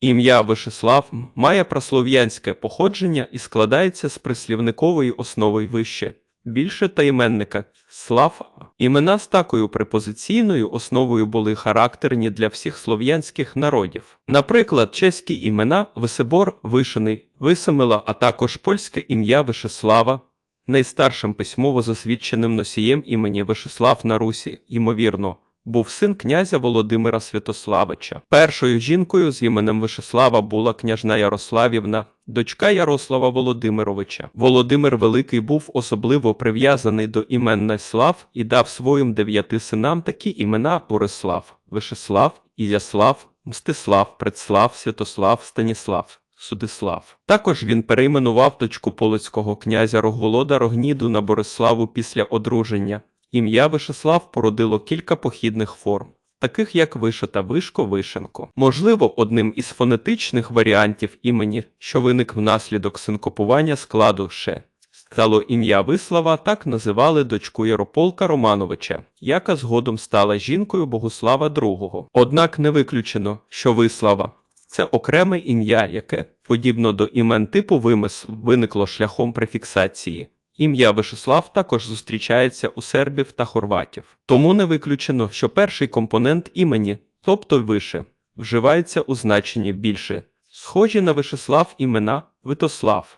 Ім'я Вишеслав має праслов'янське походження і складається з прислівникової основи вище, більше та іменника слав. Імена з такою препозиційною основою були характерні для всіх слов'янських народів. Наприклад, чеські імена Висебор, Вишений, Висемила, а також польське ім'я Вишеслава, найстаршим письмово засвідченим носієм імені Вишеслав на Русі, ймовірно, був син князя Володимира Святославича. Першою жінкою з іменем Вишеслава була княжна Ярославівна, дочка Ярослава Володимировича. Володимир Великий був особливо прив'язаний до імен Найслав і дав своїм дев'яти синам такі імена Борислав, Вишеслав, Ілляслав, Мстислав, Предслав, Святослав, Станіслав. Судислав. Також він перейменував дочку полоцького князя Рогволода Рогніду на Бориславу після одруження. Ім'я Вишеслав породило кілька похідних форм, таких як Виша та Вишко Вишенко. Можливо, одним із фонетичних варіантів імені, що виник внаслідок синкопування складу «ше», стало ім'я Вислава, так називали дочку Ярополка Романовича, яка згодом стала жінкою Богуслава II. Однак не виключено, що Вислава це окреме ім'я, яке, подібно до імен типу вимис, виникло шляхом префіксації. Ім'я Вишеслав також зустрічається у сербів та хорватів. Тому не виключено, що перший компонент імені, тобто више, вживається у значенні більше. Схожі на Вишеслав імена Витослав,